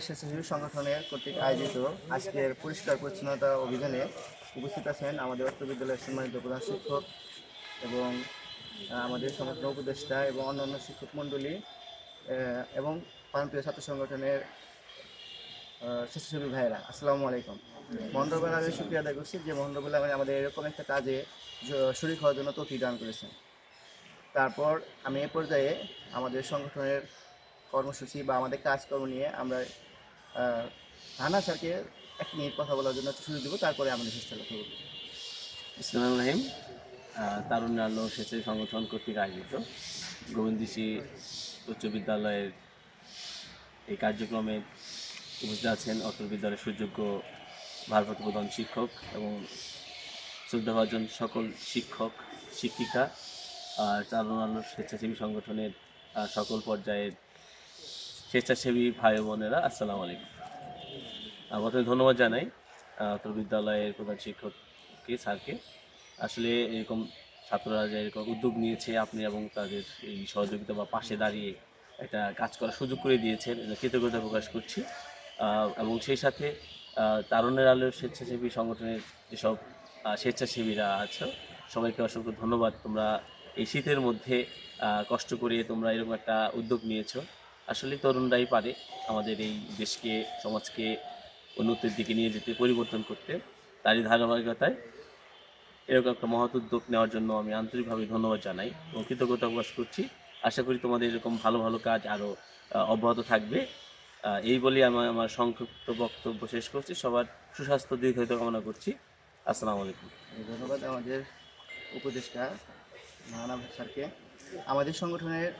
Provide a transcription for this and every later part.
স্বেচ্ছাসেবী সংগঠনের কর্তৃক আয়োজিত আজকের পরিষ্কার পরিচ্ছন্নতা অভিযানে উপস্থিত আছেন আমাদের অত্র বিদ্যালয়ের সম্মানিত প্রধান শিক্ষক এবং আমাদের সমস্ত উপদেষ্টা এবং অন্যান্য শিক্ষক মণ্ডলী এবং প্রান্তীয় ছাত্র সংগঠনের স্বেচ্ছাসেবী ভাইয়েরা আসসালামু আলাইকুম। মন্ডলবেলা আমি শুক্রিয়া আদায় করছি যে মন্ডলবেলা আমাদের এরকম একটা কাজে শরীর হওয়ার জন্য তৌফিক দান করেছেন। তারপর আমি এ পর্যায়ে আমাদের সংগঠনের কর্মসূচি বা আমাদের কাজকর্ম নিয়ে আমরা আহ, রানা স্যারকে এক মিনিট কথা বলার জন্য সুযোগ দেবো তারপরে আমাদের চেষ্টা করব ইসলাম রহিম তারুণ্য আলো স্বেচ্ছাসেবী সংগঠন কর্তৃক আয়োজিত। গোবিন্দিসি উচ্চ বিদ্যালয়ের এই কার্যক্রমে উপস্থিত আছেন অত্র বিদ্যালয়ের সুযোগ্য ভারপ্রাপ্ত প্রধান শিক্ষক এবং শ্রদ্ধাভাজন সকল শিক্ষক, শিক্ষিকা, আর আলো স্বেচ্ছাসেবী সংগঠনের সকল পর্যায়ের স্বেচ্ছাসেবী ভাই বোনেরা, আসসালামু আলাইকুম। প্রথমে ধন্যবাদ জানাই অত্র বিদ্যালয়ের প্রধান শিক্ষককে, স্যারকে। আসলে এরকম ছাত্ররা যে এরকম উদ্যোগ নিয়েছে আপনি এবং তাদের এই সহযোগিতা বা পাশে দাঁড়িয়ে একটা কাজ করার সুযোগ করে দিয়েছেন কৃতজ্ঞতা প্রকাশ করছি। এবং সেই সাথে তারুণের আলোর স্বেচ্ছাসেবী সংগঠনের যেসব স্বেচ্ছাসেবীরা আছো, সবাইকে অসংখ্য ধন্যবাদ। তোমরা এই শীতের মধ্যে কষ্ট করে তোমরা এরকম একটা উদ্যোগ নিয়েছো। আসলে তরুণরাই পারে আমাদের এই দেশকে, সমাজকে উন্নতির দিকে নিয়ে যেতে, পরিবর্তন করতে। তারই ধারাবাহিকতায় এরকম একটা মহৎ উদ্যোগ নেওয়ার জন্য আমি আন্তরিকভাবে ধন্যবাদ জানাই এবং কৃতজ্ঞতা প্রকাশ করছি। আশা করি তোমাদের এরকম ভালো ভালো কাজ আরও অব্যাহত থাকবে। এই বলে আমি আমার সংক্ষিপ্ত বক্তব্য শেষ করছি। সবার সুস্বাস্থ্য, দীর্ঘায়িত কামনা করছি। আসসালামু আলাইকুম। ধন্যবাদ আমাদের উপদেষ্টা রানা স্যারকে। আমাদের সংগঠনের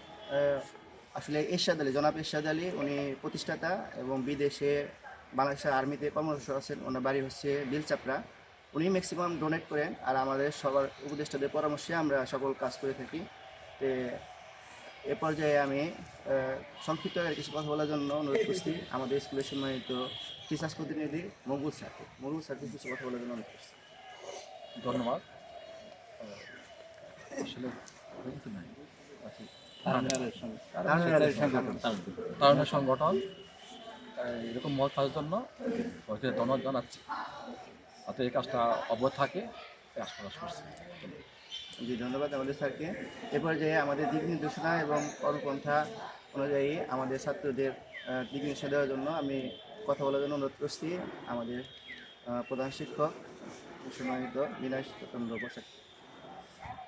আসলে এরশাদ আলী, জনাব এরশাদ আলী, উনি প্রতিষ্ঠাতা এবং বিদেশে বাংলাদেশের আর্মিতে কর্মরত আছেন। ওনার বাড়ি হচ্ছে বিলচাপড়া উনি ম্যাক্সিমাম ডোনেট করেন আর আমাদের সবার উপদেষ্টাদের পরামর্শে আমরা সকল কাজ করে থাকি। এ পর্যায়ে আমি সংক্ষিপ্ত আকারে কিছু কথা বলার জন্য অনুরোধ করছি। আমাদের স্কুলের সম্মানিত টিচার্স প্রতিনিধি মকবুল স্যারকে। মকবুল স্যারকে কিছু কথা বলার জন্য অনুরোধ করছি। ধন্যবাদ। আসলে আচ্ছা, তারুণের সংগঠন এরকম মত কাজের জন্য ধন্যবাদ জানাচ্ছি। যাতে এই কাজটা অব্যাহত থাকে। প্রকাশ করছি। জি, ধন্যবাদ আমাদের স্যারকে। এ পর্যায়ে আমাদের দিক নির্দেশনা এবং কর্মপন্থা অনুযায়ী আমাদের ছাত্রদের দিক নির্দেশনা দেওয়ার জন্য আমি কথা বলার জন্য অনুরোধ করছি আমাদের প্রধান শিক্ষক সম্মানিত বিনয় চন্দ্র বসাক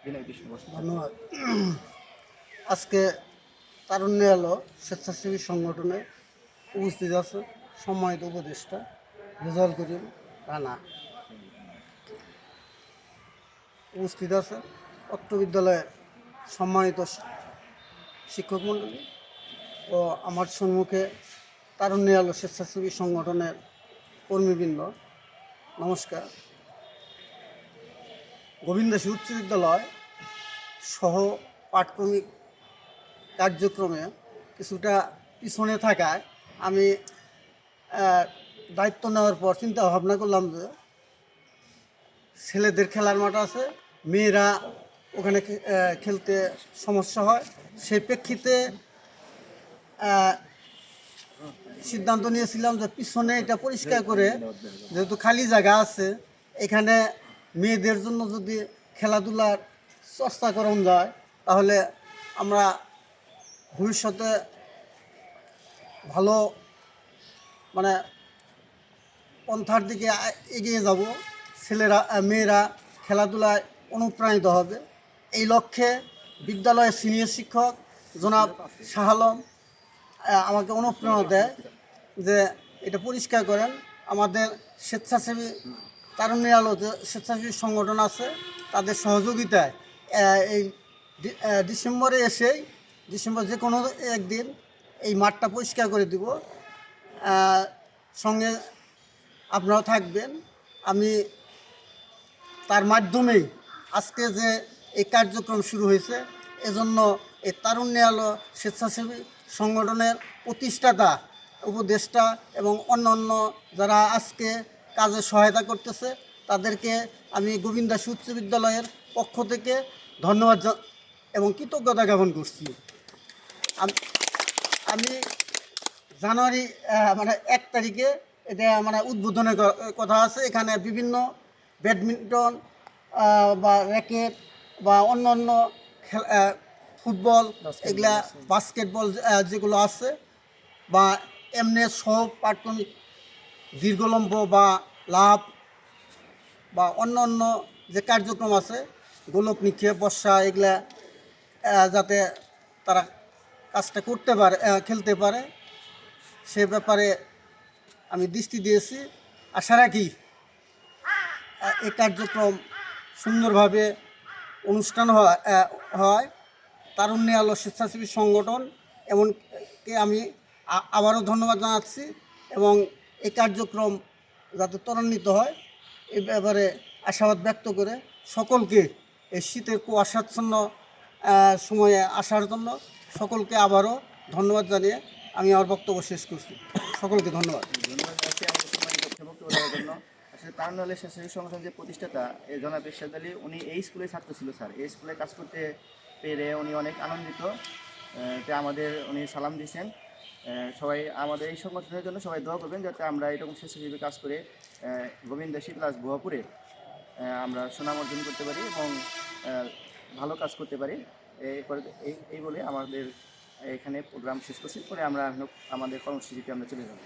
বিনয় কৃষ্ণ বসাক ধন্যবাদ। আজকে তারুণ্য আলো স্বেচ্ছাসেবী সংগঠনে উপস্থিত আছে সম্মানিত উপদেষ্টা রেজাল করিম রানা। উপস্থিত আছে অত্র বিদ্যালয়ের সম্মানিত শিক্ষক মণ্ডলী ও আমার সম্মুখে তারুণ্য আলো স্বেচ্ছাসেবী সংগঠনের কর্মীবৃন্দ, নমস্কার। গোবিন্দাসী উচ্চ বিদ্যালয় সহ পাঠক্রমিক কার্যক্রমে কিছুটা পিছনে থাকায় আমি দায়িত্ব নেওয়ার পর চিন্তা ভাবনা করলাম যে ছেলেদের খেলার মাঠ আছে। মেয়েরা ওখানে খেলতে সমস্যা হয়। সেই প্রেক্ষিতে সিদ্ধান্ত নিয়েছিলাম যে পিছনে এটা পরিষ্কার করে, যেহেতু খালি জায়গা আছে, এখানে মেয়েদের জন্য যদি খেলাধুলার চর্চা করানো যায়, তাহলে আমরা ভবিষ্যতে ভালো মানে পন্থার দিকে এগিয়ে যাব। ছেলেরা মেয়েরা খেলাধুলায় অনুপ্রাণিত হবে। এই লক্ষ্যে বিদ্যালয়ের সিনিয়র শিক্ষক জনাব শাহালম আমাকে অনুপ্রেরণা দেয় যে এটা পরিষ্কার করেন, আমাদের স্বেচ্ছাসেবী তারুণ্যের আলো যে স্বেচ্ছাসেবী সংগঠন আছে, তাদের সহযোগিতায় এই ডিসেম্বরে এসেই, ডিসেম্বর যে কোনো একদিন এই মাঠটা পরিষ্কার করে দিব। সঙ্গে আপনারাও থাকবেন। আমি তার মাধ্যমেই আজকে যে এই কার্যক্রম শুরু হয়েছে, এজন্য এই তারুণ্য আলো স্বেচ্ছাসেবী সংগঠনের প্রতিষ্ঠাতা, উপদেষ্টা এবং অন্য অন্য যারা আজকে কাজে সহায়তা করতেছে, তাদেরকে আমি গোবিন্দাস উচ্চ বিদ্যালয়ের পক্ষ থেকে ধন্যবাদ এবং কৃতজ্ঞতা জ্ঞাপন করছি। আমি জানুয়ারি মানে এক তারিখে এটা মানে উদ্বোধনের কথা আছে। এখানে বিভিন্ন ব্যাডমিন্টন বা র্যাকেট বা অন্য অন্য খেল ফুটবল এগুলা বাস্কেটবল যেগুলো আছে বা এমনি সব পাটকনিক দীর্ঘলম্ব বা লাভ বা অন্য অন্য যে কার্যক্রম আছে গোলক নিক্ষেপ বর্ষা এগুলা যাতে তারা কাজটা করতে পারে খেলতে পারে সে ব্যাপারে আমি দৃষ্টি দিয়েছি। আশা রাখি এই কার্যক্রম সুন্দরভাবে অনুষ্ঠান হয় তারুণ্য আলো স্বেচ্ছাসেবী সংগঠন, এমনকি আমি আবারও ধন্যবাদ জানাচ্ছি এবং এই কার্যক্রম যাতে ত্বরান্বিত হয়, এ ব্যাপারে আশাবাদ ব্যক্ত করে সকলকে এই শীতের কুয়াশাচ্ছন্ন সময়ে আসার জন্য সকলকে আবারও ধন্যবাদ জানিয়ে আমি আমার বক্তব্য শেষ করছি। সকলকে ধন্যবাদ। ধন্যবাদ। আসলে তারুণ্যালয় স্বেচ্ছাসেবী সংগঠন যে প্রতিষ্ঠাতা, এই জনাব এরশাদ আলী, উনি এই স্কুলে ছাত্র ছিল, স্যার। এই স্কুলে কাজ করতে পেরে উনি অনেক আনন্দিত। তে আমাদের উনি সালাম দিয়েছেন। সবাই আমাদের এই সংগঠনের জন্য সবাই দোয়া করবেন যাতে আমরা এরকম স্বেচ্ছাসেবী কাজ করে গোবিন্দাসী প্লাস ভুয়াপুরে আমরা সুনাম অর্জন করতে পারি এবং ভালো কাজ করতে পারি। এই বলে আমাদের এখানে প্রোগ্রাম শেষ করছি। পরে আমরা আমাদের কর্মসূচিতে আমরা চলে যাব।